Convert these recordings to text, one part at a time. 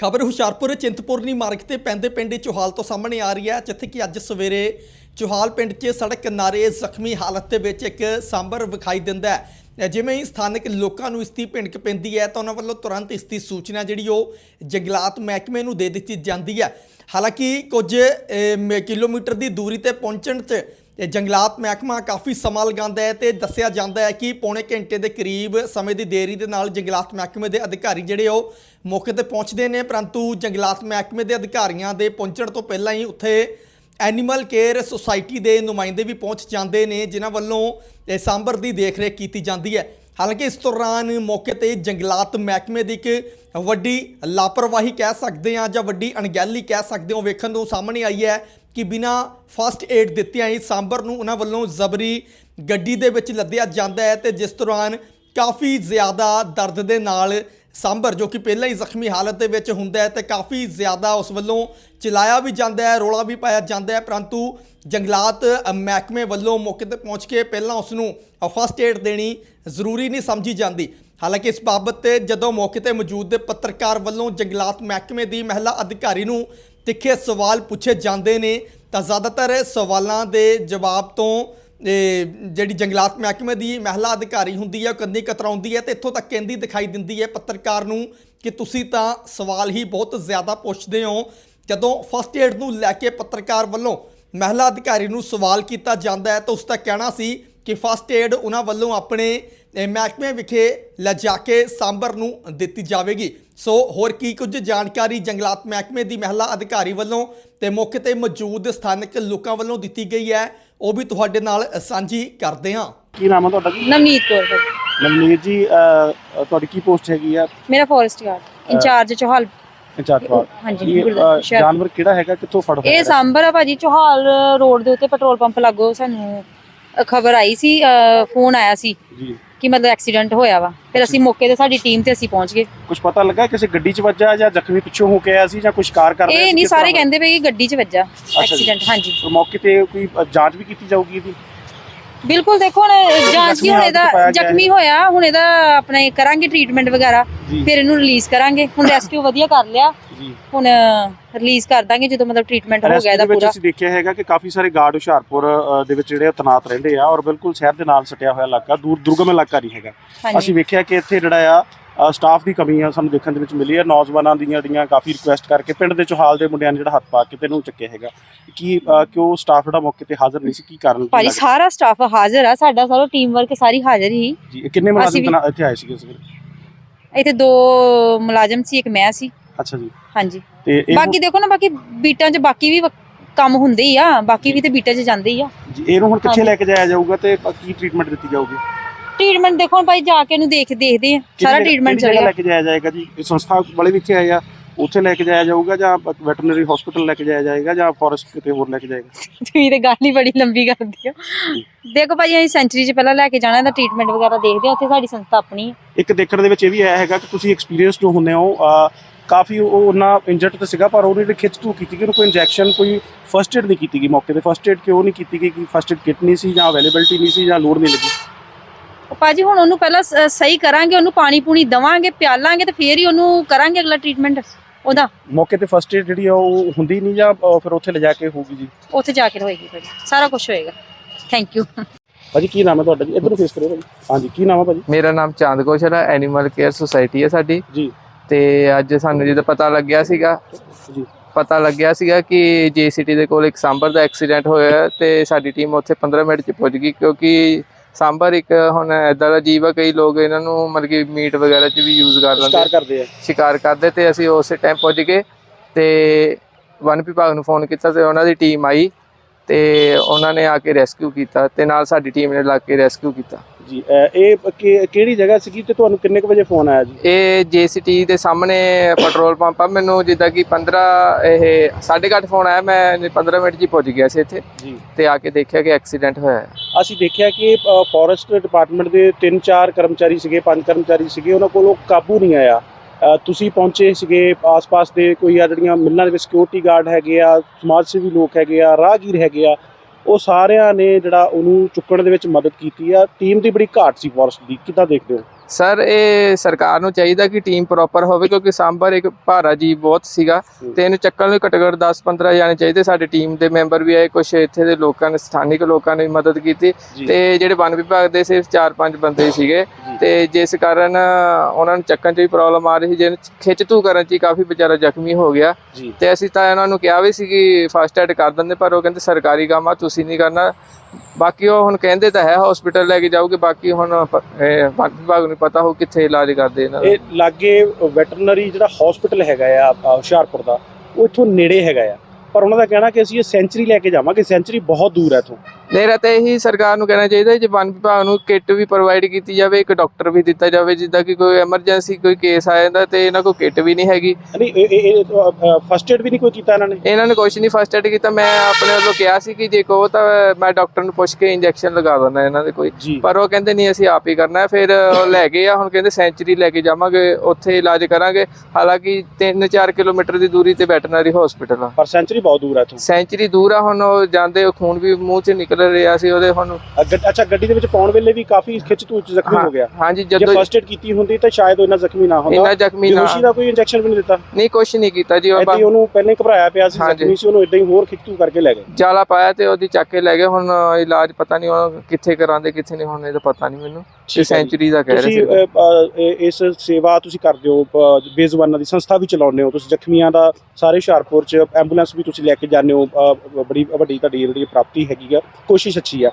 ਖਬਰ ਹੁਸ਼ਿਆਰਪੁਰ ਚਿੰਤਪੁਰਨੀ ਮਾਰਗ ਤੇ ਪੈਂਦੇ ਪਿੰਡ ਚੋਹਾਲ ਤੋਂ ਸਾਹਮਣੇ ਆ ਰਹੀ ਹੈ, ਜਿੱਥੇ ਕਿ ਅੱਜ ਸਵੇਰੇ ਚੋਹਾਲ ਪਿੰਡ 'ਚ ਸੜਕ ਕਿਨਾਰੇ ਜ਼ਖਮੀ ਹਾਲਤ ਦੇ ਵਿੱਚ ਇੱਕ ਸਾਂਬਰ ਵਿਖਾਈ ਦਿੰਦਾ ਹੈ। ਜਿਵੇਂ ਹੀ ਸਥਾਨਕ ਲੋਕਾਂ ਨੂੰ ਇਸ ਦੀ ਭਿਣਕ ਪੈਂਦੀ ਹੈ, ਤਾਂ ਉਹਨਾਂ ਵੱਲੋਂ ਤੁਰੰਤ ਇਸ ਦੀ ਸੂਚਨਾ ਜਿਹੜੀ ਉਹ ਜੰਗਲਾਤ ਮਹਿਕਮੇ ਨੂੰ ਦੇ ਦਿੱਤੀ ਜਾਂਦੀ ਹੈ। ਹਾਲਾਂਕਿ ਕੁਝ ਮ- ਕਿਲੋਮੀਟਰ ਦੀ ਦੂਰੀ ਤੇ ਪਹੁੰਚਣ 'ਚ ਇਹ ਜੰਗਲਾਤ ਮਹਿਕਮਾ ਕਾਫੀ ਸਮਾਂ ਲਗਾਉਂਦਾ ਹੈ ਤੇ ਦੱਸਿਆ ਜਾਂਦਾ ਹੈ ਕਿ ਪੌਣੇ ਘੰਟੇ ਦੇ ਕਰੀਬ ਸਮੇਂ ਦੀ ਦੇਰੀ ਦੇ ਨਾਲ ਜੰਗਲਾਤ ਮਹਿਕਮੇ ਦੇ ਅਧਿਕਾਰੀ ਜਿਹੜੇ ਉਹ ਮੌਕੇ ਤੇ ਪਹੁੰਚਦੇ ਨੇ, ਪਰੰਤੂ ਜੰਗਲਾਤ ਮਹਿਕਮੇ ਦੇ ਅਧਿਕਾਰੀਆਂ ਦੇ ਪਹੁੰਚਣ ਤੋਂ ਪਹਿਲਾਂ ਹੀ ਉੱਥੇ ਐਨੀਮਲ ਕੇਅਰ ਸੁਸਾਇਟੀ ਦੇ ਨੁਮਾਇੰਦੇ ਵੀ ਪਹੁੰਚ ਜਾਂਦੇ ਨੇ, ਜਿਨ੍ਹਾਂ ਵੱਲੋਂ ਇਹ ਸਾਂਬਰ ਦੀ ਦੇਖਰੇਖ ਕੀਤੀ ਜਾਂਦੀ ਹੈ। ਹਾਲਾਂਕਿ ਇਸ ਦੌਰਾਨ ਮੌਕੇ ਤੇ ਜੰਗਲਾਤ ਮਹਿਕਮੇ ਦੀ ਇੱਕ ਵੱਡੀ ਲਾਪਰਵਾਹੀ ਕਹਿ ਸਕਦੇ ਹਾਂ ਜਾਂ ਵੱਡੀ ਅਣਗਹਿਲੀ ਕਹਿ ਸਕਦੇ ਹੋ ਵੇਖਣ ਨੂੰ ਸਾਹਮਣੇ ਆਈ ਹੈ। ਕਿ ਬਿਨਾ ਫਸਟ ਏਡ ਦਿੱਤਿਆਂ ਹੀ ਸਾਂਬਰ ਨੂੰ ਉਹਨਾਂ ਵੱਲੋਂ ਜ਼ਬਰੀ ਗੱਡੀ ਦੇ ਵਿੱਚ ਲੱਦਿਆ ਜਾਂਦਾ ਹੈ ਤੇ ਜਿਸ ਦੌਰਾਨ ਕਾਫੀ ਜ਼ਿਆਦਾ ਦਰਦ ਦੇ ਨਾਲ ਸਾਂਬਰ, ਜੋ ਕਿ ਪਹਿਲਾਂ ਹੀ ਜ਼ਖਮੀ ਹਾਲਤ ਦੇ ਵਿੱਚ ਹੁੰਦਾ ਹੈ ਤੇ ਕਾਫੀ ਜ਼ਿਆਦਾ ਉਸ ਵੱਲੋਂ ਚਲਾਇਆ ਵੀ ਜਾਂਦਾ ਹੈ, ਰੋਲਾ ਵੀ ਪਾਇਆ ਜਾਂਦਾ ਹੈ, ਪਰੰਤੂ ਜੰਗਲਾਤ ਮਹਿਕਮੇ ਵੱਲੋਂ ਮੌਕੇ ਤੇ ਪਹੁੰਚ ਕੇ ਪਹਿਲਾਂ ਉਸ ਨੂੰ ਫਸਟ ਏਡ ਦੇਣੀ ਜ਼ਰੂਰੀ ਨਹੀਂ ਸਮਝੀ ਜਾਂਦੀ। ਹਾਲਾਂਕਿ ਇਸ ਬਾਬਤ ਤੇ ਜਦੋਂ ਮੌਕੇ ਤੇ ਮੌਜੂਦ ਪੱਤਰਕਾਰ ਵੱਲੋਂ ਜੰਗਲਾਤ ਮਹਿਕਮੇ ਦੀ ਮਹਿਲਾ ਅਧਿਕਾਰੀ ਨੂੰ ਤਿੱਖੇ ਸਵਾਲ ਪੁੱਛੇ ਜਾਂਦੇ ਨੇ, ਤਾਂ ਜ਼ਿਆਦਾਤਰ ਸਵਾਲਾਂ ਦੇ ਜਵਾਬ ਤੋਂ ਜਿਹੜੀ ਜੰਗਲਾਤ ਮਹਿਕਮੇ ਦੀ ਮਹਿਲਾ ਅਧਿਕਾਰੀ ਹੁੰਦੀ ਹੈ, ਉਹ ਕੰਨੀ ਕਤਰਾਉਂਦੀ ਹੈ ਤੇ ਇੱਥੋਂ ਤੱਕ ਕਹਿੰਦੀ ਦਿਖਾਈ ਦਿੰਦੀ ਹੈ ਪੱਤਰਕਾਰ ਨੂੰ ਕਿ ਤੁਸੀਂ ਤਾਂ ਸਵਾਲ ਹੀ ਬਹੁਤ ਜ਼ਿਆਦਾ ਪੁੱਛਦੇ ਹੋ। ਜਦੋਂ ਫਸਟ ਏਡ ਨੂੰ ਲੈ ਕੇ ਪੱਤਰਕਾਰ ਵੱਲੋਂ ਮਹਿਲਾ ਅਧਿਕਾਰੀ ਨੂੰ ਸਵਾਲ ਕੀਤਾ ਜਾਂਦਾ ਹੈ, ਤਾਂ ਉਸ ਦਾ ਕਹਿਣਾ ਸੀ ਕਿ ਫਸਟ ਏਡ ਉਹਨਾਂ ਵੱਲੋਂ ਆਪਣੇ ਮਹਿਕਮੇ ਵਿਖੇ ਲਿਜਾ ਕੇ ਸਾਂਬਰ ਨੂੰ ਦਿੱਤੀ ਜਾਵੇਗੀ। ਸੋ ਹੋਰ ਕੀ ਕੁਝ ਜਾਣਕਾਰੀ ਜੰਗਲਾਤ ਮਹਿਕਮੇ ਦੀ ਮਹਿਲਾ ਅਧਿਕਾਰੀ ਵੱਲੋਂ ਤੇ ਮੌਕੇ ਤੇ ਮੌਜੂਦ ਸਥਾਨਕ ਲੋਕਾਂ ਵੱਲੋਂ ਦਿੱਤੀ ਗਈ ਹੈ ਉਹ ਵੀ ਤੁਹਾਡੇ ਨਾਲ ਸਾਂਝੀ ਕਰਦੇ ਹਾਂ। ਕੀ ਨਾਮ ਹੈ ਤੁਹਾਡਾ ਜੀ? ਨਵਨੀਤ ਕੌਰ। ਨਵਨੀਤ ਜੀ ਅਹ, ਤੁਹਾਡੀ ਕੀ ਪੋਸਟ ਹੈਗੀ ਆ? ਮੇਰਾ forest guard incharge Chohal. Incharge ਹਾਂਜੀ, ਗੁਰਦੁਆਰਾ। ਜਾਨਵਰ ਕਿਹੜਾ ਹੈਗਾ ਕਿੱਥੋਂ ਫੜ ਹੋਇਆ ਇਹ ਸਾਂਬਰ ਆ ਭਾਜੀ ਚੋਹਾਲ ਰੋਡ ਦੇ ਉੱਤੇ ਪੈਟਰੋਲ ਪੰਪ ਲੱਗੋ ਸਾਨੂੰ। ਖਬਰ ਆਈ ਸੀ ਫੋਨ ਆਇਆ ਸੀ ਜੀ। ਕਿ ਮਤਲਬ ਐਕਸੀਡੈਂਟ ਹੋਇਆ ਵਾ। ਫਿਰ ਅਸੀਂ ਮੌਕੇ ਤੇ ਸਾਡੀ ਟੀਮ ਤੇ ਅਸੀਂ ਪਹੁੰਚ ਗਏ। ਕੁਝ ਪਤਾ ਲੱਗਾ ਕਿਸੇ ਗੱਡੀ 'ਚ ਵੱਜਾ ਜਾਂ ਜ਼ਖਮੀ ਪਿੱਛੋਂ ਹੋ ਕੇ ਆਇਆ ਸੀ ਜਾਂ ਕੁਝ ਕਾਰ ਕਰ ਰਿਹਾ ਇਹ ਸੀ ਨਹੀਂ ਕਿਸ ਤਰ੍ਹਾਂ ਸਾਰੇ ਕਹਿੰਦੇ ਕਿ ਗੱਡੀ 'ਚ ਵੱਜਾ। ਐਕਸੀਡੈਂਟ ਹਾਂਜੀ? ਮੌਕੇ ਤੇ ਕੋਈ ਜਾਂਚ ਵੀ ਕੀਤੀ ਜਾਊਗੀ ਇਹਦੀ? ਬਿਲਕੁਲ ਦੇਖੋ ਹੁਣ ਜਾਂਚ ਕੀ ਹੁਣ ਇਹਦਾ। ਜ਼ਖਮੀ ਹੋਇਆ ਹੁਣ ਇਹਦਾ ਆਪਣੇ ਕਰਾਂਗੇ ਟ੍ਰੀਟਮੈਂਟ ਵਗੈਰਾ ਫਿਰ ਇਹਨੂੰ ਰਿਲੀਜ਼ ਕਰਾਂਗੇ। ਹੁਣ ਰੈਸਕਿਊ ਵਧੀਆ ਕਰ ਲਿਆ। ਹੁਣ ਰਿਲੀਜ਼ ਕਰ ਦਾਂਗੇ ਜਦੋਂ ਮਤਲਬ ਟ੍ਰੀਟਮੈਂਟ ਹੋ ਗਿਆ ਇਹਦਾ ਪੂਰਾ। ਅਸੀਂ ਦੇਖਿਆ ਹੈਗਾ ਕਿ ਕਾਫੀ ਸਾਰੇ ਗਾਰਡ ਹੁਸ਼ਿਆਰਪੁਰ ਦੇ ਵਿੱਚ ਜਿਹੜੇ ਤਨਾਤ ਰਹਿੰਦੇ ਆ ਔਰ ਬਿਲਕੁਲ ਸ਼ਹਿਰ ਦੇ ਨਾਲ ਸਟਿਆ ਹੋਇਆ ਇਲਾਕਾ ਦੂਰ ਦੁਰਗਮ ਇਲਾਕਾ ਨਹੀਂ ਹੈਗਾ। ਅਸੀਂ ਵੇਖਿਆ ਕਿ ਇੱਥੇ ਜਿਹੜਾ ਆ ਸਟਾਫ ਦੀ ਕਮੀ ਆ ਸਾਨੂੰ ਦੇਖਣ ਦੇ ਵਿੱਚ ਮਿਲੀ ਹੈ। ਨੌਜਵਾਨਾਂ ਦੀਆਂ ਜਿਹੜੀਆਂ ਕਾਫੀ ਰਿਕੁਐਸਟ ਕਰਕੇ ਪਿੰਡ ਦੇ ਚੋਹਾਲ ਦੇ ਮੁੰਡਿਆਂ ਨੇ ਜਿਹੜਾ ਹੱਥ ਪਾ ਕੇ ਤੈਨੂੰ ਚੱਕਿਆ ਹੈਗਾ। ਕਿ ਕਿਉਂ ਸਟਾਫ ਜਿਹੜਾ ਮੌਕੇ ਤੇ ਹਾਜ਼ਰ ਨਹੀਂ ਸੀ? ਕੀ ਕਾਰਨ ਲੱਗਦਾ? ਸਾਰਾ ਸਟਾਫ ਹਾਜ਼ਰ ਆ। ਸਾਡਾ ਸਾਰਾ ਟੀਮ ਵਰਕ ਸਾਰੀ ਹਾਜ਼ਰ ਹੀ। ਜੀ ਕਿੰਨੇ ਮੁਲਾਜ਼ਮ ਇੱਥੇ ਆਏ ਸੀਗੇ ਇੱਥੇ ਦੋ ਮੁਲਾਜ਼ਮ ਸੀ ਇੱਕ ਮੈਂ ਸੀ। ਅੱਛਾ ਜੀ। ਹਾਂਜੀ। ਤੇ ਬਾਕੀ ਦੇਖੋ ਨਾ ਬਾਕੀ ਬੀਟਾਂ 'ਚ ਬਾਕੀ ਵੀ ਕੰਮ ਹੁੰਦੇ ਹੀ ਆ। ਬਾਕੀ ਵੀ ਤੇ ਬੀਟਾਂ 'ਚ ਜਾਂਦੇ ਹੀ ਆ। ਜੀ, ਇਹਨੂੰ ਹੁਣ ਕਿੱਥੇ। ਲੈ ਕੇ ਜਾਇਆ ਜਾਊਗਾ ਤੇ ਕੀ ਟ੍ਰੀਟਮੈਂਟ ਦਿੱਤੀ ਜਾਊਗੀ? ਟ੍ਰੀਟਮੈਂਟ ਦੇਖੋ ਭਾਈ ਜਾ ਕੇ ਇਹਨੂੰ ਦੇਖ ਦੇਖਦੇ ਆ ਸਾਰਾ ਟ੍ਰੀਟਮੈਂਟ ਚੱਲੇਗਾ ਲੈ ਕੇ ਜਾਇਆ ਜਾਏਗਾ ਜੀ? ਇਹ ਸੰਸਥਾ ਵਾਲੇ ਵੀ ਇੱਥੇ ਆਏ ਆ। ਉੱਥੇ ਲੈ ਕੇ ਜਾਇਆ ਜਾਊਗਾ ਜਾਂ ਵੈਟਰਨਰੀ ਹਸਪੀਟਲ ਲੈ ਕੇ ਜਾਇਆ ਜਾਏਗਾ ਜਾਂ ਫੋਰੈਸਟ ਕਿਤੇ ਹੋਰ ਲੈ ਕੇ ਜਾਏਗਾ? ਤੁਸੀਂ ਤੇ ਗੱਲ ਹੀ ਬੜੀ ਲੰਬੀ ਕਰਦੇ ਹੋ। ਦੇਖੋ ਭਾਈ ਅਸੀਂ ਸੈਂਚਰੀ 'ਚ ਪਹਿਲਾਂ ਲੈ ਕੇ ਜਾਣਾ ਇਹਦਾ ਟ੍ਰੀਟਮੈਂਟ ਵਗੈਰਾ ਦੇਖਦੇ ਆ ਉੱਥੇ ਸਾਡੀ ਸੰਸਥਾ ਆਪਣੀ ਇੱਕ ਦੇਖਣ ਦੇ ਵਿੱਚ ਇਹ ਵੀ ਆਇਆ ਹੈਗਾ ਕਿ ਤੁਸੀਂ ਐਕਸਪੀਰੀਅੰਸ ਜੋ ਹੁੰਦੇ ਹੋ ਕਾਫੀ ਉਹ ਉਹਨਾਂ ਇੰਜਰਡ ਤਾਂ ਸੀਗਾ ਪਰ ਉਹਨੇ ਜਿਹੜੀ ਖਿੱਚ ਧੂ ਕੀਤੀ ਕਿ ਉਹਨੂੰ ਕੋਈ ਇੰਜੈਕਸ਼ਨ ਕੋਈ ਫਰਸਟ ਏਡ ਨਹੀਂ ਕੀਤੀ ਗਈ ਮੌਕੇ ਤੇ। ਫਰਸਟ ਏਡ ਕਿਉਂ ਨਹੀਂ ਕੀਤੀ ਗਈ? ਕਿ ਫਰਸਟ ਏਡ ਕਿਟ ਨਹੀਂ ਸੀ ਜਾਂ ਅਵੇਲੇਬਿਲਟੀ ਨਹੀਂ ਸੀ ਜਾਂ ਲੋੜ ਨਹੀਂ ਲੱਗੀ। ਉਹ ਭਾਜੀ ਹੁਣ ਉਹਨੂੰ ਪਹਿਲਾਂ ਸ- ਸਹੀ ਕਰਾਂਗੇ ਉਹਨੂੰ ਪਾਣੀ ਪੂਣੀ ਦਵਾਂਗੇ ਪਿਆਲਾਂਗੇ ਤੇ ਫੇਰ ਹੀ ਉਹਨੂੰ ਕਰਾਂਗੇ ਅਗਲਾ ਟ੍ਰੀਟਮੈਂਟ ਉਹਦਾ। ਮੌਕੇ ਤੇ ਫਰਸਟ ਏਡ ਜਿਹੜੀ ਆ ਉਹ ਹੁੰਦੀ ਨਹੀਂ ਜਾਂ ਫਿਰ ਉੱਥੇ ਲਿਜਾ ਕੇ ਹੋਊਗੀ ਜੀ? ਉੱਥੇ ਜਾ ਕੇ ਹੋਏਗੀ ਭਾਜੀ ਸਾਰਾ ਕੁਝ ਹੋਏਗਾ। ਥੈਂਕ ਯੂ ਭਾਜੀ ਕੀ ਨਾਮ ਹੈ ਤੁਹਾਡਾ ਜੀ? ਇੱਧਰ ਫੇਸ ਕਰਿਓ ਭਾਜੀ। ਹਾਂਜੀ ਕੀ ਨਾਮ ਹੈ ਭਾਜੀ? ਮੇਰਾ ਨਾਮ ਚਾਂਦ ਕੌਸ਼ਲ ਹੈ ਐਨੀਮਲ ਕੇਅਰ ਸੁਸਾਇਟੀ ਹੈ ਸਾਡੀ। ਜੀ। ਤੇ ਅੱਜ ਸਾਨੂੰ ਜਦੋਂ ਪਤਾ ਲੱਗਿਆ ਸੀਗਾ ਜੀ। ਪਤਾ ਲੱਗਿਆ ਸੀਗਾ ਕਿ ਜੀਸੀਟੀ ਦੇ ਕੋਲ ਇੱਕ ਸਾਂਬਰ ਦਾ ਐਕਸੀਡੈਂਟ ਹੋਇਆ ਹੈ ਤੇ ਸਾਡੀ ਟੀਮ ਉੱਥੇ 15 ਮਿੰਟ 'ਚ ਪਹੁੰਚ ਗਈ ਕਿਉਂਕਿ ਸਾਂਬਰ ਇੱਕ ਹੁਣ ਐਦਾਂ ਦਾ ਜੀਵ ਆ ਕਈ ਲੋਕ ਇਹਨਾਂ ਨੂੰ ਮਤਲਬ ਕਿ ਮੀਟ ਵਗੈਰਾ 'ਚ ਵੀ ਯੂਜ਼ ਕਰ ਲੈਂਦੇ ਸਟਾਰ ਕਰਦੇ ਆ। ਸ਼ਿਕਾਰ ਕਰਦੇ ਤੇ ਅਸੀਂ ਉਸੇ ਟਾਈਮ ਪਹੁੰਚ ਗਏ ਤੇ ਵਨ ਵਿਭਾਗ ਨੂੰ ਫੋਨ ਕੀਤਾ ਤੇ ਉਹਨਾਂ ਦੀ ਟੀਮ ਆਈ ਤੇ ਉਹਨਾਂ ਨੇ ਆ ਕੇ ਰੈਸਕਿਊ ਕੀਤਾ ਤੇ ਨਾਲ ਸਾਡੀ ਟੀਮ ਨੇ ਲੱਗ ਕੇ ਰੈਸਕਿਊ ਕੀਤਾ। ਜੀ ਅਹ, ਇਹ ਕਿ- ਕਿਹੜੀ ਜਗ੍ਹਾ ਸੀਗੀ ਤੇ ਤੁਹਾਨੂੰ ਕਿੰਨੇ ਕੁ ਵਜੇ ਫੋਨ ਆਇਆ ਜੀ? ਇਹ ਜੀਸੀਟੀ ਦੇ ਸਾਹਮਣੇ ਪੈਟਰੋਲ ਪੰਪ ਆ। ਮੈਨੂੰ ਜਿੱਦਾਂ ਕਿ 15 ਇਹ 8:30 ਫੋਨ ਆਇਆ। ਮੈਂ 15 ਮਿੰਟ 'ਚ ਹੀ ਪਹੁੰਚ ਗਿਆ ਸੀ ਇੱਥੇ ਜੀ। ਤੇ ਆ ਕੇ ਦੇਖਿਆ ਕਿ ਐਕਸੀਡੈਂਟ ਹੋਇਆ। ਹੈ ਅਸੀਂ ਦੇਖਿਆ ਕਿ ਫੋਰੈਸਟ ਡਿਪਾਰਟਮੈਂਟ ਦੇ 3-4 ਕਰਮਚਾਰੀ ਸੀਗੇ 5 ਕਰਮਚਾਰੀ ਸੀਗੇ। ਉਹਨਾਂ ਕੋਲੋਂ ਕਾਬੂ ਨਹੀਂ ਆਇਆ। ਅ, ਤੁਸੀਂ ਪਹੁੰਚੇ ਸੀਗੇ ਆਸ-ਪਾਸ ਦੇ ਕੋਈ ਆ ਜਿਹੜੀਆਂ ਮਿਲਣਾਂ ਦੇ ਵਿੱਚ ਸਿਕਿਉਰਿਟੀ ਗਾਰਡ ਹੈਗੇ ਆ ਸਮਾਜ ਸੇਵੀ ਲੋਕ ਹੈਗੇ ਆ ਰਾਹਗੀਰ ਹੈਗੇ ਆ। ਉਹ ਸਾਰਿਆਂ ਨੇ ਜਿਹੜਾ ਉਹਨੂੰ ਚੁੱਕਣ ਦੇ ਵਿੱਚ ਮਦਦ ਕੀਤੀ ਆ। ਟੀਮ ਦੀ ਬੜੀ ਘਾਟ ਸੀ ਫੋਰੈਸਟ ਦੀ। ਕਿੱਦਾਂ ਦੇਖਦੇ ਹੋ? ਸਰ ਇਹ ਸਰਕਾਰ ਨੂੰ ਚਾਹੀਦਾ ਕਿ ਟੀਮ ਪ੍ਰੋਪਰ ਹੋਵੇ ਕਿਉਂਕਿ ਸਾਂਬਰ ਇੱਕ ਭਾਰਾ ਜੀ ਬਹੁਤ ਸੀਗਾ ਤੇ ਇਹਨੂੰ ਚੱਕਣ ਲਈ ਘੱਟੋ ਘੱਟ 10-15 ਜਾਣੇ ਚਾਹੀਦੇ। ਸਾਡੀ ਟੀਮ ਦੇ ਮੈਂਬਰ ਵੀ ਆਏ ਕੁਝ ਇੱਥੇ ਦੇ ਲੋਕਾਂ ਨੇ ਸਥਾਨਿਕ ਲੋਕਾਂ ਨੇ ਮਦਦ ਕੀਤੀ। ਤੇ ਜਿਹੜੇ ਵਨ ਵਿਭਾਗ ਦੇ ਸਿਰਫ 4-5 ਬੰਦੇ ਸੀਗੇ। ਤੇ ਜਿਸ ਕਾਰਨ ਉਹਨਾਂ ਨੂੰ ਚੱਕਣ 'ਚ ਵੀ ਪ੍ਰੋਬਲਮ ਆ ਰਹੀ ਸੀ ਜਿਹਨ ਖਿੱਚਤੂ ਕਰਨ 'ਚ ਕਾਫੀ ਵਿਚਾਰਾ ਜ਼ਖਮੀ ਹੋ ਗਿਆ। ਤੇ ਅਸੀਂ ਤਾਂ ਇਹਨਾਂ ਨੂੰ ਕਿਹਾ ਵੀ ਸੀ ਕਿ ਫਸਟ ਐਡ ਕਰ ਦਿੰਦੇ ਪਰ ਉਹ ਕਹਿੰਦੇ ਸਰਕਾਰੀ ਕੰਮ ਆ ਤੁਸੀਂ ਨਹੀਂ ਕਰਨਾ। ਬਾਕੀ ਉਹ ਹੁਣ ਕਹਿੰਦੇ ਤਾਂ ਹੈ ਹਸਪੀਟਲ ਲੈ ਕੇ ਜਾਊਗੇ, ਬਾਕੀ ਹੁਣ ਪ- ਵਨ ਵਿਭਾਗ ਨੂੰ ਪਤਾ ਹੋ ਕਿੱਥੇ ਇਲਾਜ ਕਰਦੇ ਇਹਨਾਂ ਦਾ। ਇਹ ਲਾਗੇ ਵੈਟਰਨਰੀ ਜਿਹੜਾ ਹਸਪੀਟਲ ਹੈਗਾ ਆ ਹੁਸ਼ਿਆਰਪੁਰ ਦਾ, ਉਹ ਇੱਥੋਂ ਨੇੜੇ ਹੈਗਾ ਆ। ਪਰ ਉਹਨਾਂ ਦਾ ਕਹਿਣਾ ਕਿ ਅਸੀਂ ਇਹ ਸੈਂਚਰੀ ਲੈ ਕੇ ਜਾਵਾਂਗੇ ਸੈਂਚਰੀ ਬਹੁਤ ਦੂਰ ਹੈ ਇੱਥੋਂ। ਮੇਰਾ ਤਾਂ ਇਹੀ ਸਰਕਾਰ ਨੂੰ ਕਹਿਣਾ ਚਾਹੀਦਾ ਜੇ ਵਨ ਵਿਭਾਗ ਨੂੰ ਕਿੱਟ ਵੀ ਪ੍ਰੋਵਾਈਡ ਕੀਤੀ ਜਾਵੇ ਇੱਕ ਡਾਕਟਰ ਵੀ ਦਿੱਤਾ ਜਾਵੇ ਜਿੱਦਾਂ ਕਿ ਕੋਈ ਐਮਰਜੈਂਸੀ ਕੋਈ ਕੇਸ ਆ ਜਾਂਦਾ ਤੇ ਇਹਨਾਂ ਕੋਲ ਕਿੱਟ ਵੀ ਨਹੀਂ ਹੈਗੀ। ਨਹੀਂ ਇਹ ਫਸਟ ਏਡ ਵੀ ਨਹੀਂ ਕੋਈ ਕੀਤਾ ਇਹਨਾਂ ਨੇ? ਇਹਨਾਂ ਨੇ ਕੁਛ ਨਹੀਂ ਫਸਟ ਐਡ ਕੀਤਾ ਮੈਂ ਆਪਣੇ ਵੱਲੋਂ ਕਿਹਾ ਸੀ ਕਿ ਜੇ ਕਹੋ ਤਾਂ ਮੈਂ ਡਾਕਟਰ ਨੂੰ ਪੁੱਛ ਕੇ ਇੰਜੈਕਸ਼ਨ ਲਗਾ ਦਿੰਦਾ ਇਹਨਾਂ ਦੇ ਕੋਈ। ਜੀ। ਪਰ ਉਹ ਕਹਿੰਦੇ ਨਹੀਂ ਅਸੀਂ ਆਪ ਹੀ ਕਰਨਾ ਹੈ ਫਿਰ ਉਹ ਲੈ ਗਏ ਆ ਹੁਣ ਕਹਿੰਦੇ ਸੈਂਚਰੀ ਲੈ ਕੇ ਜਾਵਾਂਗੇ ਉੱਥੇ ਇਲਾਜ ਕਰਾਂਗੇ। ਹਾਲਾਂਕਿ 3-4 ਕਿਲੋਮੀਟਰ ਦੀ ਦੂਰੀ ਤੇ ਵੈਟਰਨਰੀ ਹਸਪੀਟਲ ਆ। ਪਰ ਸੈਂਚਰੀ ਬਹੁਤ ਦੂਰ ਹੈ ਇੱਥੋਂ। ਸੈਂਚਰੀ ਦੂਰ ਆ ਹੁਣ ਉਹ ਜਾਂਦੇ ਉਹ ਖੂਨ ਵੀ ਮੂੰਹ 'ਚ ਨਿਕਲ ਰਿਹਾ ਸੀ ਉਹਦੇ ਹੁਣ। ਅ, ਗੱਡ- ਅੱਛਾ ਗੱਡੀ ਦੇ ਵਿੱਚ ਪਾਉਣ ਵੇਲੇ ਵੀ ਕਾਫੀ ਖਿੱਚ ਤੂਚ ਜ਼ਖਮੀ ਹੋ ਗਿਆ। ਹਾਂਜੀ ਜੇ ਜਦੋਂ ਫਸਟ ਏਡ ਕੀਤੀ ਹੁੰਦੀ ਤਾਂ ਸ਼ਾਇਦ ਉਹ ਇੰਨਾ ਜ਼ਖਮੀ ਨਾ ਹੁੰਦਾ। ਇੰਨਾ ਜ਼ਖਮੀ ਨਾ ਬੇਹੋਸ਼ੀ ਦਾ ਕੋਈ ਇੰਜੈਕਸ਼ਨ ਵੀ ਨਹੀਂ ਦਿੱਤਾ। ਨਹੀਂ ਕੁਛ ਨਹੀਂ ਕੀਤਾ ਜੀ ਉਹ ਐਦਾਂ ਹੀ ਉਹਨੂੰ ਪਹਿਲਾਂ ਹੀ ਘਬਰਾਇਆ ਪਿਆ ਸੀ ਹਾਂਜੀ। ਜ਼ਖਮੀ ਸੀ ਉਹਨੂੰ ਇਦਾਂ ਹੀ ਹੋਰ ਖਿੱਚ ਤੂ ਕਰਕੇ ਲੈ ਗਏ। ਜਾਲਾ ਪਾਇਆ ਤੇ ਉਹਦੀ ਚੱਕ ਕੇ ਲੈ ਗਏ ਹੁਣ ਇਲਾਜ ਪਤਾ ਨਹੀਂ ਉਹ ਕਿੱਥੇ ਕਰਾਉਂਦੇ ਕਿੱਥੇ ਨਹੀਂ ਹੁਣ ਇਹ ਤਾਂ ਪਤਾ ਨਹੀਂ ਮੈਨੂੰ। ਠੀਕ ਤੇ ਹੈ ਜੀ। ਸੈਂਚਰੀ ਦਾ ਕਹਿ ਰਹੇ ਸੀ। ਇਹ- ਇਸ ਸੇਵਾ ਤੁਸੀਂ ਕਰਦੇ ਹੋ ਬੇਜ਼ੁਬਾਨਾਂ ਦੀ ਸੰਸਥਾ ਵੀ ਚਲਾਉਂਦੇ ਹੋ ਤੁਸੀਂ ਜ਼ਖਮੀਆਂ ਦਾ ਸਾਰੇ ਹੁਸ਼ਿਆਰਪੁਰ ਚ ਐਂਬੂਲੈਂਸ ਵੀ ਤੁਸੀਂ ਲੈ ਕੇ ਜਾਂਦੇ ਹੋ ਬੜੀ ਵੱਡੀ ਤੁਹਾਡੀ ਜਿਹੜੀ ਪ੍ਰਾਪਤੀ ਹੈਗੀ ਆ ਕੋਸ਼ਿਸ਼ ਅੱਛੀ ਆ।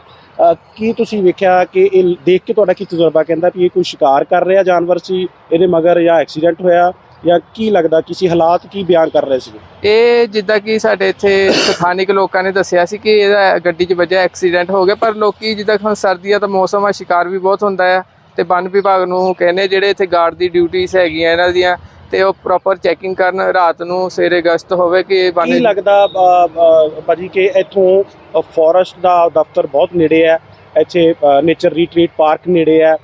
ਕੀ ਤੁਸੀਂ ਵੇਖਿਆ ਕਿ ਇਹ ਦੇਖ ਕੇ ਤੁਹਾਡਾ ਕੀ ਤਜਰਬਾ ਕਹਿੰਦਾ ਵੀ ਇਹ ਕੋਈ ਸ਼ਿਕਾਰ ਕਰ ਰਿਹਾ ਜਾਨਵਰ ਸੀ ਇਹਦੇ ਮਗਰ ਜਾਂ ਐਕਸੀਡੈਂਟ ਹੋਇਆ? ਜਾਂ ਕੀ ਲੱਗਦਾ ਕਿਸੇ ਹਾਲਾਤ ਕੀ ਬਿਆਨ ਕਰ ਰਹੇ ਸੀ ਇਹ ਜਿੱਦਾਂ ਕਿ ਸਾਡੇ ਇੱਥੇ ਸਥਾਨਿਕ ਲੋਕਾਂ ਨੇ ਦੱਸਿਆ ਸੀ ਕਿ ਇਹਦਾ ਗੱਡੀ 'ਚ ਵੱਜਿਆ ਐਕਸੀਡੈਂਟ ਹੋ ਗਿਆ ਪਰ ਲੋਕੀ ਜਿੱਦਾਂ ਹੁਣ ਸਰਦੀਆਂ ਦਾ ਮੌਸਮ ਆ ਸ਼ਿਕਾਰ ਵੀ ਬਹੁਤ ਹੁੰਦਾ ਆ ਤੇ ਵਨ ਵਿਭਾਗ ਨੂੰ ਕਹਿੰਦੇ ਜਿਹੜੇ ਇੱਥੇ ਗਾਰਡ ਦੀ ਡਿਊਟੀਆਂ ਹੈਗੀਆਂ ਇਹਨਾਂ ਦੀਆਂ ਤੇ ਉਹ ਪ੍ਰੋਪਰ ਚੈਕਿੰਗ ਕਰਨ ਰਾਤ ਨੂੰ ਸਵੇਰੇ ਗਸ਼ਤ ਹੋਵੇ ਕਿ ਕੀ ਵਨ ਲੱਗਦਾ ਭਾਜੀ ਕਿ ਇੱਥੋਂ ਫੋਰੈਸਟ ਦਾ ਦਫ਼ਤਰ ਬਹੁਤ ਨੇੜੇ ਹੈ ਇੱਥੇ ਨੇਚਰ ਰੀਟਰੀਟ ਪਾਰਕ ਨੇੜੇ ਹੈ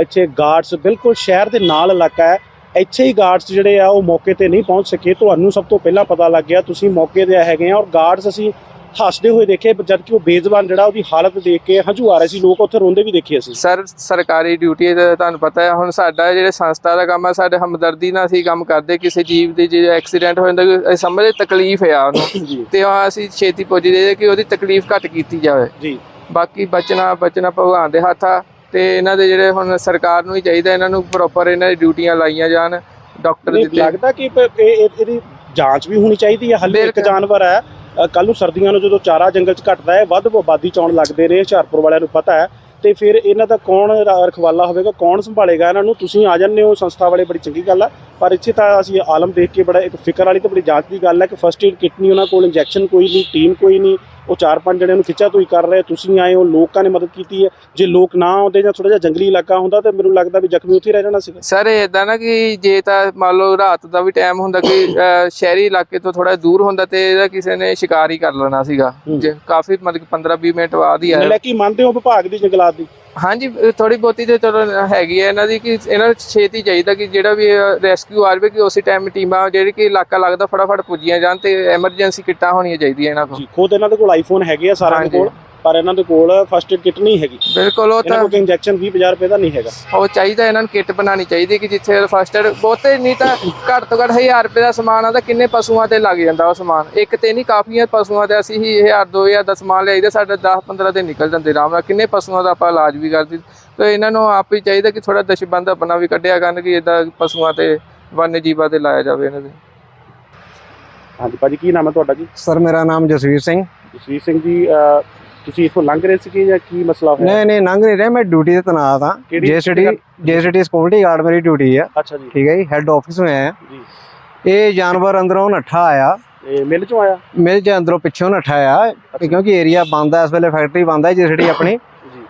ਇੱਥੇ ਗਾਰਡਸ ਬਿਲਕੁਲ ਸ਼ਹਿਰ ਦੇ ਨਾਲ ਇਲਾਕਾ ਹੈ ਇੱਥੇ ਹੀ ਗਾਰਡਸ ਜਿਹੜੇ ਆ ਉਹ ਮੌਕੇ ਤੇ ਨਹੀਂ ਪਹੁੰਚ ਸਕੇ। ਤੁਹਾਨੂੰ ਸਭ ਤੋਂ ਪਹਿਲਾਂ ਪਤਾ ਲੱਗ ਗਿਆ ਤੁਸੀਂ ਮੌਕੇ ਤੇ ਹੈਗੇ ਆ ਔਰ ਗਾਰਡਸ ਅਸੀਂ ਹੱਸਦੇ ਹੋਏ ਦੇਖੇ ਜਦ ਕਿ ਉਹ ਬੇਜ਼ਬਾਨ ਜਿਹੜਾ ਉਹਦੀ ਹਾਲਤ ਦੇਖ ਕੇ ਹੰਝੂ ਆ ਰਹੇ ਸੀ ਲੋਕ ਉੱਥੇ ਰੋਂਦੇ ਵੀ ਦੇਖੇ ਅਸੀਂ। ਸਰ ਸਰਕਾਰੀ ਡਿਊਟੀ ਦਾ ਤੁਹਾਨੂੰ ਪਤਾ ਹੈ ਹੁਣ ਸਾਡਾ ਜਿਹੜੇ ਸੰਸਥਾ ਦਾ ਕੰਮ ਆ ਸਾਡੇ ਹਮਦਰਦੀ ਨਾਲ ਅਸੀਂ ਕੰਮ ਕਰਦੇ ਕਿਸੇ ਜੀਵ ਦੇ ਜੇ ਐਕਸੀਡੈਂਟ ਹੋ ਜਾਂਦਾ ਅਸੀਂ ਸਮਝਦੇ ਤਕਲੀਫ ਆ ਉਹਨੂੰ। ਤੇ ਅਸੀਂ ਛੇਤੀ ਪੁੱਜਦੇ ਕਿ ਉਹਦੀ ਤਕਲੀਫ ਘੱਟ ਕੀਤੀ ਜਾਵੇ। ਜੀ। ਬਾਕੀ ਬਚਣਾ ਬਚਣਾ ਭਗਵਾਨ ਦੇ ਹੱਥ ਆ। ਤੇ ਇਹਨਾਂ ਦੇ ਜਿਹੜੇ ਹੁਣ ਸਰਕਾਰ ਨੂੰ ਹੀ ਚਾਹੀਦਾ ਇਹਨਾਂ ਨੂੰ ਪ੍ਰੋਪਰ ਇਹਨਾਂ ਦੀ ਡਿਊਟੀਆਂ ਲਾਈਆਂ ਜਾਣ ਡਾਕਟਰ ਦਿੱਤੇ ਲੱਗਦਾ ਕਿ ਇਹਦੀ ਜਾਂਚ ਵੀ ਹੋਣੀ ਚਾਹੀਦੀ ਹੈ ਹੱਲੇ ਇੱਕ। ਜਾਨਵਰ ਹੈ। ਕੱਲ ਨੂੰ ਸਰਦੀਆਂ ਨੂੰ ਜਦੋਂ ਚਾਰਾ ਜੰਗਲ 'ਚ ਘਟਦਾ ਹੈ ਵੱਧ ਆਬਾਦੀ ਚ ਆਉਣ ਲੱਗਦੇ ਨੇ ਹੁਸ਼ਿਆਰਪੁਰ ਵਾਲਿਆਂ ਨੂੰ ਪਤਾ ਹੈ। ਤੇ ਫਿਰ ਇਹਨਾਂ ਦਾ ਕੌਣ ਰਖਵਾਲਾ ਹੋਵੇਗਾ ਕੌਣ ਸੰਭਾਲੇਗਾ ਇਹਨਾਂ ਨੂੰ? ਤੁਸੀਂ ਆ ਜਾਂਦੇ ਹੋ ਸੰਸਥਾ ਵਾਲੇ ਬੜੀ ਚੰਗੀ ਗੱਲ ਹੈ ਪਰ ਇੱਥੇ ਤਾਂ ਅਸੀਂ ਆਲਮ ਦੇਖ ਕੇ ਬੜਾ ਇੱਕ ਫਿਕਰ ਵਾਲੀ ਤੇ ਬੜੀ ਜਾਂਚ ਦੀ ਗੱਲ ਹੈ ਕਿ ਫਸਟ ਏਡ ਕਿਟ ਨਹੀਂ ਉਹਨਾਂ ਕੋਲ ਇੰਜੈਕਸ਼ਨ ਕੋਈ ਨਹੀਂ ਟੀਮ ਕੋਈ ਨਹੀਂ ਉਹ ਚਾਰ ਪੰਜ ਜਣਿਆਂ ਨੂੰ ਖਿੱਚਾ ਤੋਈ ਕਰ ਰਹੇ ਤੁਸੀਂ ਆਏ ਹੋ ਲੋਕਾਂ ਨੇ ਮਦਦ ਕੀਤੀ ਹੈ। ਜੇ ਲੋਕ ਨਾ ਆਉਂਦੇ ਜਾਂ ਥੋੜਾ ਜਿਹਾ ਜੰਗਲੀ ਇਲਾਕਾ ਹੁੰਦਾ ਤੇ ਮੈਨੂੰ ਲੱਗਦਾ ਵੀ ਜ਼ਖਮੀ ਉੱਥੇ ਰਹਿ ਜਾਣਾ ਸੀਗਾ। ਸਰ ਇਦਾਂ ਨਾ ਕਿ ਜੇ ਤਾਂ ਮੰਨ ਲਓ ਰਾਤ ਦਾ ਵੀ ਟਾਈਮ ਹੁੰਦਾ ਕਿ ਸ਼ਹਿਰੀ ਇਲਾਕੇ ਤੋਂ ਥੋੜਾ ਦੂਰ ਹੁੰਦਾ ਤੇ ਇਹਦਾ ਕਿਸੇ ਨੇ ਸ਼ਿਕਾਰ ਹੀ ਕਰ ਲੈਣਾ ਸੀਗਾ। ਜੇ ਕਾਫੀ ਮਤਲਬ 15-20 ਮਿੰਟ ਬਾਅਦ ਹੀ ਆਇਆ। ਲੈ ਕੀ ਮੰਨਦੇ ਹੋ ਵਿਭਾਗ ਦੀ ਜੰਗਲਾਤ ਦੀ? ਹਾਂਜੀ ਥੋੜੀ ਬਹੁਤੀ ਤੇ ਚਲੋ ਹੈਗੀ ਹੈ ਇਹਨਾਂ ਦੀ ਕਿ ਇਹਨਾਂ ਨੂੰ ਛੇਤੀ ਚਾਹੀਦਾ ਕਿ ਜਿਹੜਾ ਵੀ ਰੈਸਕਿਊ ਆ ਜਾਵੇ ਕਿ ਉਸੇ ਟਾਈਮ ਟੀਮਾਂ ਜਿਹੜੀ ਕਿ ਇਲਾਕਾ ਲੱਗਦਾ ਫਟਾਫਟ ਪੁੱਜੀਆਂ ਜਾਣ ਤੇ ਐਮਰਜੈਂਸੀ ਕਿੱਟਾਂ ਹੋਣੀਆਂ ਚਾਹੀਦੀਆਂ ਇਹਨਾਂ ਕੋਲ ਖੁਦ ਇਹਨਾਂ ਦੇ ਕੋਲ ਆਈਫੋਨ ਹੈਗੇ ਆ ਸਾਰਿਆਂ ਦੇ। ਕੋਲ ਪਰ ਇਹਨਾਂ ਦੇ ਕੋਲ ਫਸਟ ਏਡ ਕਿਟ ਨਹੀਂ ਹੈਗੀ। ਬਿਲਕੁਲ ਉਹ ਤਾਂ ਕੋਲ ਇੰਜੈਕਸ਼ਨ 20000 ਰੁਪਏ ਦਾ ਨਹੀਂ ਹੈਗਾ। ਉਹ ਚਾਹੀਦਾ ਇਹਨਾਂ ਨੂੰ ਕਿੱਟ ਬਣਾਉਣੀ ਚਾਹੀਦੀ ਕਿ ਜਿੱਥੇ ਫਸਟ ਏਡ ਬਹੁਤੇ ਨਹੀਂ ਤਾਂ ਘੱਟ ਤੋਂ ਘੱਟ 1000 ਰੁਪਏ ਦਾ ਸਮਾਨ ਆ ਤਾਂ ਕਿੰਨੇ ਪਸ਼ੂਆਂ ਤੇ ਲੱਗ ਜਾਂਦਾ ਉਹ ਸਮਾਨ। ਇੱਕ ਤੇ ਨਹੀਂ ਕਾਫੀਆਂ ਪਸ਼ੂਆਂ ਤੇ ਅਸੀਂ ਹੀ 1000 2000 ਦਾ ਸਮਾਨ ਲਿਆਈਦਾ ਸਾਡੇ 10 15 ਤੇ ਨਿਕਲ ਜਾਂਦੇ ਆਰਾਮ ਨਾਲ ਕਿੰਨੇ ਪਸ਼ੂਆਂ ਦਾ ਆਪਾਂ ਇਲਾਜ ਵੀ ਕਰਦੇ। ਤੇ ਇਹਨਾਂ ਨੂੰ ਆਪ ਹੀ ਚਾਹੀਦਾ ਕਿ ਥੋੜਾ ਦਸ਼ਬੰਦ ਆਪਣਾ ਵੀ ਕੱਢਿਆ ਕਰਨ ਕਿ ਇਦਾਂ ਪਸ਼ੂਆਂ ਤੇ ਵન્ય ਜੀਵਾਂ ਤੇ ਲਾਇਆ ਜਾਵੇ ਇਹਨਾਂ ਦੇ। ਹਾਂਜੀ ਭਾਜੀ ਕੀ ਨਾਮ ਹੈ ਤੁਹਾਡਾ ਜੀ? ਸਰ ਮੇਰਾ ਨਾਮ ਜਸਵੀਰ ਸਿੰਘ। ਜਸਵੀਰ ਸਿੰਘ ਜੀ ਤੁਸੀਂ ਇੱਥੋਂ ਲੰਘ ਰਹੇ ਸੀਗੇ ਜਾਂ ਕੀ ਮਸਲਾ ਹੋਇਆ? ਨਹੀਂ ਨਹੀਂ ਲੰਘ ਨਹੀਂ ਰਿਹਾ। ਮੈਂ ਡਿਊਟੀ ਤੇ ਤੈਨਾਤ ਕਿਹੜੀ- ਜੇਸੀਟੀ ਜੇਸੀਟੀ ਸਿਕਿਉਰਿਟੀ ਗਾਰਡ ਮੇਰੀ ਡਿਊਟੀ ਆ। ਅੱਛਾ ਜੀ। ਠੀਕ ਹੈ ਜੀ ਹੈੱਡ ਆਫਿਸ में ਆਇਆ ਜੀ। ਇਹ ਜਾਨਵਰ ਅੰਦਰੋਂ ਨੱਠਾ ਆਇਆ। ਇਹ ਮਿਲ ਚੋਂ ਆਇਆ? ਮਿਲ ਚ ਅੰਦਰੋਂ ਪਿੱਛੋਂ ਨੱਠਾ ਆਇਆ। ਕਿਉਂਕਿ ਏਰੀਆ ਬੰਦ ਹੈ ਇਸ ਵੇਲੇ ਫੈਕਟਰੀ ਬੰਦ ਹੈ ਜੇਸੀਟੀ ਆਪਣੀ।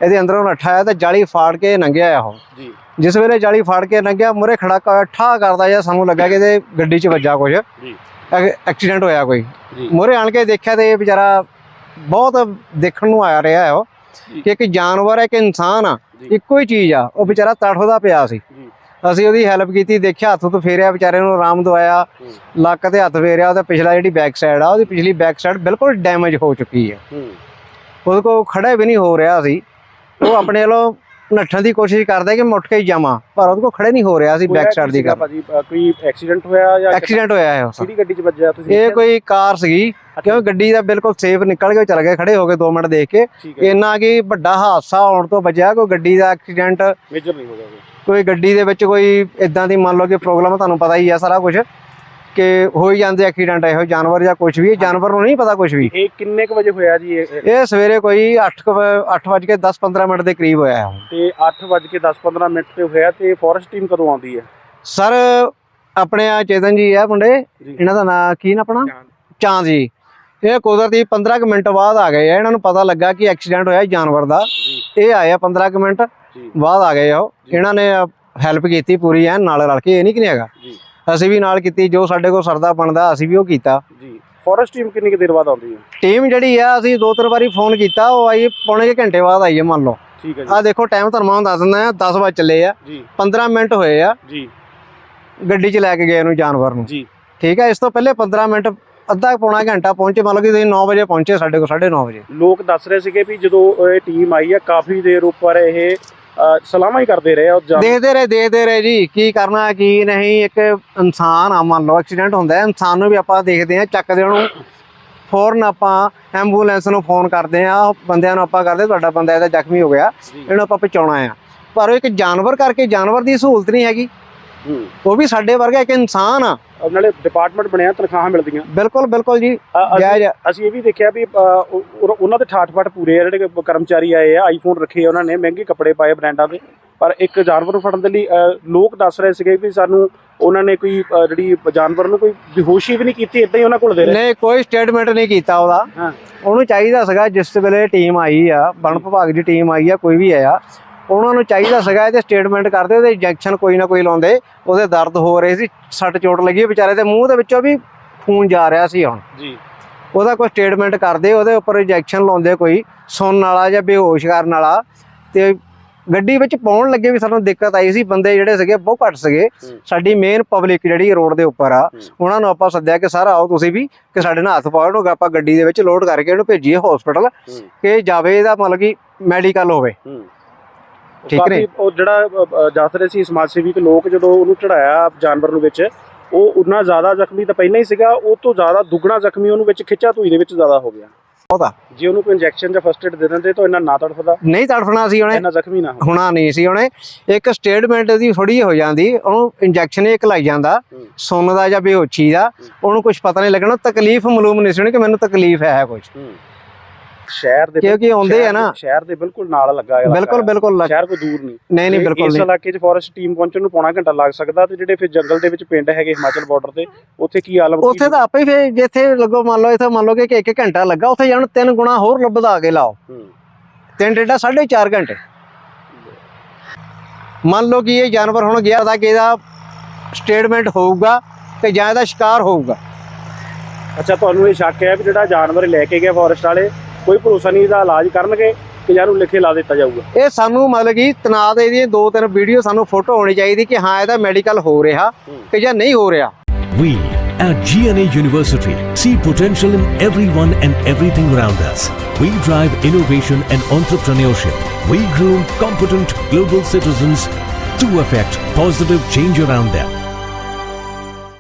ਇਹਦੇ ਅੰਦਰੋਂ ਨੱਠਾ ਆਇਆ ਤੇ ਜਾਲੀ ਫਾੜ ਕੇ ਲੰਘਿਆ ਆ ਉਹ। ਜੀ। ਜਿਸ ਵੇਲੇ ਜਾਲੀ ਫਾੜ ਕੇ ਲੰਘਿਆ ਮੁਰੇ ਖੜਾ ਠਾ ਕਰਦਾ ਜਾਂ ਸਾਨੂੰ ਲੱਗਾ ਕਿ ਇਹਦੇ ਗੱਡੀ 'ਚ ਵੱਜਾ ਕੁਝ ਜੀ। ਐਕਸੀਡੈਂਟ ਹੋਇਆ ਕੋਈ। ਮੁਰੇ ਆਣ ਕੇ ਦੇਖਿਆ ਤੇ ਇਹ ਵਿਚਾਰਾ ਬਹੁਤ ਦੇਖਣ ਨੂੰ ਆ ਰਿਹਾ ਹੈ ਉਹ। ਕਿ ਇੱਕ ਜਾਨਵਰ ਹੈ ਕਿ ਇਨਸਾਨ ਆ। ਇੱਕੋ ਹੀ ਚੀਜ਼ ਆ ਉਹ ਵਿਚਾਰਾ ਤੜਫਦਾ ਪਿਆ ਸੀ ਅਸੀਂ ਉਹਦੀ ਹੈਲਪ ਕੀਤੀ ਦੇਖਿਆ ਹੱਥ ਤੋਂ ਫੇਰਿਆ ਵਿਚਾਰੇ ਨੂੰ ਆਰਾਮ ਦਵਾਇਆ। ਲੱਕ ਤੇ ਹੱਥ ਫੇਰਿਆ ਉਹਦਾ ਪਿਛਲਾ ਜਿਹੜੀ ਬੈਕ ਸਾਈਡ ਆ ਉਹਦੀ ਪਿਛਲੀ ਬੈਕ ਸਾਈਡ ਬਿਲਕੁਲ ਡੈਮੇਜ ਹੋ ਚੁੱਕੀ ਹੈ ਹੂੰ ਉਹਦੇ ਕੋਲ ਖੜਾ ਵੀ ਨਹੀਂ ਹੋ ਰਿਹਾ ਸੀ ਉਹ ਆਪਣੇ ਵੱਲੋਂ ਨੱਠਣ ਦੀ ਕੋਸ਼ਿਸ਼ ਕਰਦਾ ਕਿ ਮੈਂ ਉੱਠ ਕੇ ਹੀ ਜਾਵਾਂ ਪਰ ਉਹਦੇ ਕੋਲ ਖੜੇ ਨਹੀਂ ਹੋ ਰਿਹਾ ਸੀ ਬੈਕ ਕੀ ਸਾਈਡ ਦੀ ਗੱਲ। ਭਾਜੀ? ਅ, ਕੋਈ ਐਕਸੀਡੈਂਟ ਹੋਇਆ ਜਾਂ ਐਕਸੀਡੈਂਟ ਹੋਇਆ ਹੈ ਉਸ ਕਿਹੜੀ ਗੱਡੀ 'ਚ ਵੱਜਿਆ ਤੁਸੀਂ ਇਹ ਕੋਈ ਕਾਰ ਸੀਗੀ ਕਿਉਂ ਗੱਡੀ ਦਾ ਬਿਲਕੁਲ ਸੇਫ ਨਿਕਲ ਕੇ ਚਲ ਗਏ ਖੜੇ ਹੋ ਗਏ 2 ਮਿੰਟ ਦੇਖ ਕੇ। ਇੰਨਾ ਕਿ ਵੱਡਾ ਹਾਦਸਾ ਹੋਣ ਤੋਂ ਬਚਿਆ ਕੋਈ ਗੱਡੀ ਦਾ ਐਕਸੀਡੈਂਟ ਮੇਜਰ ਨਹੀਂ ਹੋ ਗਿਆ। ਕੋਈ ਗੱਡੀ ਦੇ ਵਿੱਚ ਕੋਈ ਇਦਾਂ ਦੀ ਮੰਨ ਲਓ ਕਿ ਪ੍ਰੋਬਲਮ ਤੁਹਾਨੂੰ ਪਤਾ ਹੀ ਆ ਸਾਰਾ ਕੁਝ ਕਿ ਹੋ ਹੀ ਜਾਂਦੇ ਐਕਸੀਡੈਂਟ ਇਹੋ ਜਾਨਵਰ ਜਾਂ ਕੁਝ ਵੀ ਜਾਨਵਰ ਨੂੰ ਨਹੀਂ ਪਤਾ ਕੁਝ ਵੀ। ਇਹ ਕਿੰਨੇ ਕੁ ਵਜੇ ਹੋਇਆ ਜੀ ਇਹ? ਸਵੇਰੇ ਕੋਈ 8 8 ਵਜੇ ਕੇ 10 15 ਮਿੰਟ ਦੇ ਕਰੀਬ ਹੋਇਆ ਹੈ ਤੇ 8:10-15 ਮਿੰਟ ਤੇ ਹੋਇਆ ਤੇ ਫੋਰੈਸਟ ਟੀਮ ਕਦੋਂ ਆਉਂਦੀ ਹੈ? ਸਰ ਆਪਣੇ ਆ ਚੇਤਨ ਜੀ ਆ ਮੁੰਡੇ ਇਹਨਾਂ ਦਾ ਨਾਂ ਕੀ ਨਾ ਆਪਣਾ? ਚਾਂਦ। ਜੀ। ਇਹ ਕੁਦਰਤੀ 15 ਕੁ ਮਿੰਟ ਬਾਅਦ ਆ ਗਏ ਆ ਇਹਨਾਂ ਨੂੰ ਪਤਾ ਲੱਗਾ ਕਿ ਐਕਸੀਡੈਂਟ ਹੋਇਆ ਜਾਨਵਰ ਦਾ। ਇਹ ਆਏ ਆ 15 ਕੁ ਮਿੰਟ ਬਾਅਦ ਆ ਗਏ ਆ। ਇਹਨਾਂ ਨੇ ਹੈਲਪ ਕੀਤੀ ਪੂਰੀ ਐਨ ਨਾਲ ਰਲ ਕੇ ਇਹ ਨਹੀਂ ਕਿ ਨਹੀਂ ਹੈਗਾ। ਜੀ। ਅਸੀਂ ਵੀ ਨਾਲ ਕੀਤੀ ਜੋ ਸਾਡੇ ਕੋਲ ਸਰਦਾ ਬਣਦਾ ਅਸੀਂ ਵੀ ਉਹ ਕੀਤਾ। ਜੀ ਫੋਰੈਸਟ ਟੀਮ ਕਿੰਨੀ ਕੁ ਦੇਰ ਬਾਅਦ ਆਉਂਦੀ ਹੈ? ਟੀਮ ਜਿਹੜੀ ਆ ਅਸੀਂ ਦੋ ਤਿੰਨ ਵਾਰੀ ਫੋਨ ਕੀਤਾ ਉਹ ਆਈ ਪੌਣੇ ਕੁ ਘੰਟੇ ਬਾਅਦ ਆਈ ਹੈ ਮੰਨ ਲਓ। ਠੀਕ ਹੈ ਆ ਦੇਖੋ ਟਾਈਮ ਤੁਹਾਨੂੰ ਮੈਂ ਦੱਸ ਦਿੰਦਾ ਆ 10 ਵਜੇ ਚੱਲੇ ਆ। ਜੀ। 15 ਮਿੰਟ ਹੋਏ ਆ। ਜੀ। ਗੱਡੀ 'ਚ ਲੈ ਕੇ ਗਏ ਉਹਨੂੰ ਜਾਨਵਰ ਨੂੰ। ਜੀ। ਠੀਕ ਹੈ ਇਸ ਤੋਂ ਪਹਿਲੇ 15 ਮਿੰਟ ਅੱਧਾ ਪੌਣਾ ਘੰਟਾ ਪਹੁੰਚੇ ਮੰਨ ਲਓ ਕਿ ਤੁਸੀਂ 9 ਵਜੇ ਪਹੁੰਚੇ ਸਾਡੇ ਕੋਲ 9:30 ਵਜੇ। ਲੋਕ ਦੱਸ ਰਹੇ ਸੀਗੇ ਵੀ ਜਦੋਂ ਇਹ ਟੀਮ ਆਈ ਹੈ ਕਾਫੀ ਦੇਰ ਉੱਪਰ ਇਹ ਸਲਾਮਾਂ ਹੀ ਕਰਦੇ ਰਹੇ ਜਾਨ- ਦੇਖਦੇ ਰਹੇ ਦੇਖਦੇ ਰਹੇ ਜੀ ਕੀ ਕਰਨਾ ਕੀ ਨਹੀਂ। ਇੱਕ ਇਨਸਾਨ ਆ ਮੰਨ ਲਓ ਐਕਸੀਡੈਂਟ ਹੁੰਦਾ ਹੈ ਇਨਸਾਨ ਨੂੰ ਵੀ ਆਪਾਂ ਦੇਖਦੇ ਆ ਚੱਕਦੇ ਉਹਨੂੰ। ਫੌਰਨ ਆਪਾਂ ਐਂਬੂਲੈਂਸ ਨੂੰ ਫੋਨ ਕਰਦੇ ਆ ਉਹ ਬੰਦਿਆਂ ਨੂੰ ਆਪਾਂ ਕਰਦੇ ਤੁਹਾਡਾ ਬੰਦਾ ਇਹਦਾ ਜ਼ਖਮੀ ਹੋ ਗਿਆ ਇਹਨੂੰ ਆਪਾਂ ਪਹੁੰਚਾਉਣਾ ਆ। ਪਰ ਉਹ ਇੱਕ ਜਾਨਵਰ ਕਰਕੇ ਜਾਨਵਰ ਦੀ ਸਹੂਲਤ ਨਹੀਂ ਹੈਗੀ। ਉਹ ਵੀ ਸਾਡੇ ਵਰਗਾ ਇੱਕ ਇਨਸਾਨ ਆ। ਨਾਲੇ ਡਿਪਾਰਟਮੈਂਟ ਬਣਿਆ ਤਨਖਾਹਾਂ ਮਿਲਦੀਆਂ। ਬਿਲਕੁਲ ਬਿਲਕੁਲ ਜੀ। ਅਸੀਂ- ਜਾਇਜ਼ ਅਸੀਂ ਇਹ ਵੀ ਦੇਖਿਆ ਵੀ ਉਹਨਾਂ ਦੇ ਠਾਠ-ਬਾਠ ਪੂਰੇ ਆ ਜਿਹੜੇ ਕਰਮਚਾਰੀ ਆਏ ਆ ਆਈਫੋਨ ਰੱਖੇ ਉਹਨਾਂ ਨੇ ਮਹਿੰਗੇ ਕੱਪੜੇ ਪਾਏ ਬ੍ਰਾਂਡਾਂ ਦੇ। ਪਰ ਇੱਕ ਜਾਨਵਰ ਨੂੰ ਫੜਨ ਦੇ ਲਈ ਲੋਕ ਦੱਸ ਰਹੇ ਸੀਗੇ ਵੀ ਸਾਨੂੰ ਉਹਨਾਂ ਨੇ ਕੋਈ ਜਿਹੜੀ ਜਾਨਵਰ ਨੂੰ ਕੋਈ ਬੇਹੋਸ਼ੀ ਵੀ ਨਹੀਂ ਕੀਤੀ ਇਦਾਂ ਹੀ ਉਹਨਾਂ ਕੋਲ ਦੇ ਰਹੇ। ਨਹੀਂ ਕੋਈ ਸਟੇਟਮੈਂਟ ਨਹੀਂ ਕੀਤਾ ਉਹਦਾ। ਉਹਨੂੰ ਚਾਹੀਦਾ ਸੀਗਾ ਜਿਸ ਵੇਲੇ ਟੀਮ ਆਈ ਆ ਵਣ ਵਿਭਾਗ ਦੀ ਟੀਮ ਆਈ ਆ ਕੋਈ ਵੀ ਆਇਆ ਉਹਨਾਂ ਨੂੰ ਚਾਹੀਦਾ ਸੀਗਾ ਇਹਦੇ ਸਟੇਟਮੈਂਟ ਕਰਦੇ ਉਹਦੇ ਇੰਜੈਕਸ਼ਨ ਕੋਈ ਨਾ ਕੋਈ ਲਾਉਂਦੇ ਉਹਦੇ ਦਰਦ ਹੋ ਰਹੇ ਸੀ ਸੱਟ ਚੋਟ ਲੱਗੀ ਵਿਚਾਰੇ ਦੇ ਮੂੰਹ ਦੇ ਵਿੱਚੋਂ ਵੀ ਖੂਨ ਜਾ ਰਿਹਾ ਸੀ ਹੁਣ। ਜੀ। ਉਹਦਾ ਕੋਈ ਸਟੇਟਮੈਂਟ ਕਰਦੇ ਉਹਦੇ ਉੱਪਰ ਇੰਜੈਕਸ਼ਨ ਲਾਉਂਦੇ ਕੋਈ ਸੁਣਨ ਵਾਲਾ ਜਾਂ ਬੇਹੋਸ਼ ਕਰਨ ਵਾਲਾ ਤੇ ਗੱਡੀ ਵਿੱਚ ਪਾਉਣ ਲੱਗੇ ਵੀ ਸਾਨੂੰ ਦਿੱਕਤ ਆਈ ਸੀ ਬੰਦੇ ਜਿਹੜੇ ਸੀਗੇ ਬਹੁਤ ਘੱਟ ਸੀਗੇ। ਸਾਡੀ ਮੇਨ ਪਬਲਿਕ ਜਿਹੜੀ ਰੋਡ ਦੇ ਉੱਪਰ ਆ। ਉਹਨਾਂ ਨੂੰ ਆਪਾਂ ਸੱਦਿਆ ਕਿ ਸਰ ਆਓ ਤੁਸੀਂ ਵੀ ਕਿ ਸਾਡੇ ਨਾਲ ਹੱਥ ਪਾਓ ਇਹਨੂੰ ਆਪਾਂ ਗੱਡੀ ਦੇ ਵਿੱਚ ਲੋਡ ਕਰਕੇ ਇਹਨੂੰ ਭੇਜੀਏ ਹਸਪੀਟਲ ਕਿ ਜਾਵੇ ਇਹਦਾ ਮਤਲਬ ਕਿ ਮੈਡੀਕਲ ਹੋਵੇ। ਠੀਕ ਨੇ। ਉਹ ਜਿਹੜਾ ਦੱਸ ਰਹੇ ਸੀ ਸਮਾਜ ਸੇਵੀ ਕਿ ਲੋਕ ਜਦੋਂ ਉਹਨੂੰ ਚੜਾਇਆ ਜਾਨਵਰ ਨੂੰ ਵਿੱਚ ਉਹ ਉਨਾ ਜ਼ਿਆਦਾ ਜ਼ਖਮੀ ਤਾਂ ਪਹਿਲਾਂ ਹੀ ਸੀਗਾ ਉਹ ਤੋਂ ਜ਼ਿਆਦਾ ਦੁੱਗਣਾ ਜ਼ਖਮੀ ਉਹਨੂੰ ਵਿੱਚ ਖਿੱਚਾ ਧੂਈ ਦੇ ਵਿੱਚ ਜ਼ਿਆਦਾ ਹੋ ਗਿਆ। ਉਹਦਾ ਜੇ ਉਹਨੂੰ ਕੋਈ ਇੰਜੈਕਸ਼ਨ ਜਾਂ ਫਸਟ ਏਡ ਦੇ ਦਿੰਦੇ ਤਾਂ ਇੰਨਾ ਨਾ ਤੜਫਦਾ। ਨਹੀਂ ਤੜਫਣਾ ਸੀ ਉਹਨੇ। ਇੰਨਾ ਜ਼ਖਮੀ ਨਾ ਹੁਣਾ ਨਹੀਂ ਸੀ ਉਹਨੇ। ਇੱਕ ਸਟੇਟਮੈਂਟ ਦੀ ਥੋੜੀ ਹੋ ਜਾਂਦੀ ਉਹਨੂੰ ਇੰਜੈਕਸ਼ਨ ਇੱਕ ਲਾਈ ਜਾਂਦਾ। ਸੁੰਨ ਦਾ ਜਾਂ ਬੇਹੋਸ਼ੀ ਦਾ ਉਹਨੂੰ ਕੁਝ ਪਤਾ ਨਹੀਂ ਲੱਗਣਾ ਤਕਲੀਫ ਮਾਲੂਮ ਨਹੀਂ ਸੀ ਉਹਨੂੰ ਕਿ ਮੈਨੂੰ ਤਕਲੀਫ ਹੈ ਕੁਝ। ਸ਼ਹਿਰ ਦੇ ਕਿਉਂਕਿ ਆਉਂਦੇ ਆ ਨਾ। ਸ਼ਹਿਰ ਦੇ ਬਿਲਕੁਲ ਨਾਲ ਲੱਗਾ ਬਿਲਕੁਲ ਹੈ। ਬਿਲਕੁਲ ਲੱਗ- ਸ਼ਹਿਰ ਕੋਈ ਦੂਰ ਨਹੀਂ। ਨਹੀਂ ਨਹੀਂ ਤੇ ਬਿਲਕੁਲ ਇਸ ਨਹੀਂ। ਇਲਾਕੇ 'ਚ ਫੋਰੈਸਟ ਟੀਮ ਪਹੁੰਚਣ ਨੂੰ ਪੌਣਾ ਘੰਟਾ ਲੱਗ ਸਕਦਾ ਤੇ ਜਿਹੜੇ ਫਿਰ ਜੰਗਲ ਦੇ ਵਿੱਚ ਪਿੰਡ ਹੈਗੇ ਹਿਮਾਚਲ ਬਾਰਡਰ ਤੇ ਉੱਥੇ ਕੀ ਆਲਮ ਕੀ- ਉੱਥੇ ਤਾਂ ਆਪੇ ਹੀ ਫੇ ਜਿੱਥੇ ਲੱਗੋ ਮੰਨ ਲਓ ਇੱਥੇ ਮੰਨ ਲਓ ਕਿ ਇੱਕ ਘੰਟਾ ਲੱਗਾ ਉੱਥੇ ਜਾਣ ਤਿੰਨ ਗੁਣਾ ਹੋਰ ਵਧਾ ਕੇ ਲਾਓ। ਹੂੰ। ਤਿੰਨ ਡੇਢਾ 4.5 ਘੰਟੇ। ਮੰਨ ਲਓ ਕਿ ਇਹ ਜਾਨਵਰ ਹੁਣ ਗਿਆ ਤਾਂ ਕਿ ਇਹਦਾ ਸਟੇਟਮੈਂਟ ਹੋਊਗਾ ਕਿ ਜਾਂ ਇਹਦਾ ਸ਼ਿਕਾਰ ਹੋਊਗਾ। ਅੱਛਾ ਤੁਹਾਨੂੰ ਇਹ ਸ਼ੱਕ ਹੈ ਵੀ ਜਿਹੜਾ ਜਾਨਵਰ ਲੈ ਕੇ ਗਿਆ ਫੋਰੈਸਟ ਵਾਲੇ ਕੋਈ ਭਰੋਸਾ ਨਹੀਂ ਇਹਦਾ ਇਲਾਜ ਕਰਨਗੇ ਕਿ ਜਾਂ ਨੂੰ ਲਿਖੇ ਲਾ ਦਿੱਤਾ ਜਾਊਗਾ ਇਹ ਸਾਨੂੰ ਮਤਲਬ ਕਿ ਤਨਾਤ ਇਹਦੀਆਂ ਦੋ ਤਿੰਨ ਵੀਡੀਓ ਸਾਨੂੰ ਫੋਟੋ ਹੋਣੀ ਚਾਹੀਦੀ ਕਿ ਹਾਂ ਇਹਦਾ ਮੈਡੀਕਲ ਹੋ ਰਿਹਾ। ਕਿ ਜਾਂ ਨਹੀਂ ਹੋ ਰਿਹਾ We at GNA University see potential in everyone and everything around us. We drive innovation and entrepreneurship. We groom competent global citizens to affect positive change around them.